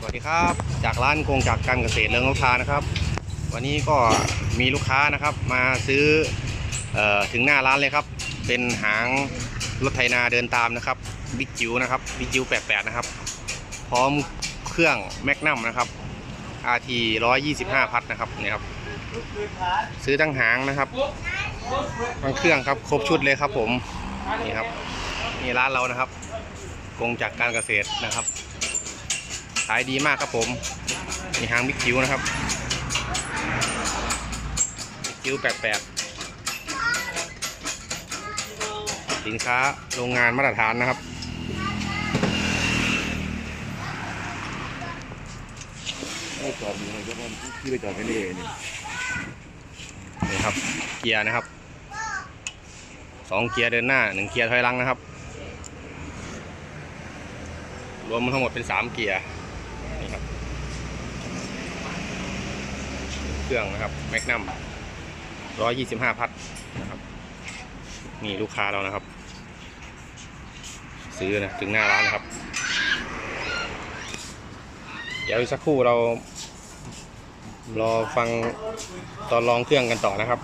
สวัสดีครับ จากร้านโครงจักการเกษตรเรืองลูกค้านะครับ วันนี้ก็มีลูกค้านะครับ มาซื้อออถึงหน้าร้านเลยครับ เป็นหางรถไถนาเดินตามนะครับบิ๊กจิ๋วนะครับบิ๊กจิ๋ว88 นะครับ พร้อมเครื่องแมกนัมนะครับ RT 125 พัดนะครับนี่ครับ ซื้อทั้งหางนะครับทั้งเครื่องครับครบชุดเลยครับผมนี่ครับนี่ร้านเรานะครับกงจากการเกษตรนะครับ ขายดีมากครับผมมีหางบิ๊กจิ๋วนะครับบิ๊กจิ๋วแปลกๆสินค้าโรงงานมาตรฐานนะครับไม่จอดอยู่เลยก็ว่าที่ไปจอดไม่ได้นี่นี่ครับ เกียร์นะครับสองเกียร์เดินหน้าหนึ่งเกียร์ถอยหลังนะครับ รวมทั้งหมดเป็นสามเกียร์ นี่ครับ เครื่องนะครับแมกนัมร้อยยี่สิบห้าพัดนะครับนี่ลูกค้าเรานะครับ ซื้อนะถึงหน้าร้านนะครับ เดี๋ยวสักครู่เรารอฟังตอนลองเครื่องกันต่อนะครับ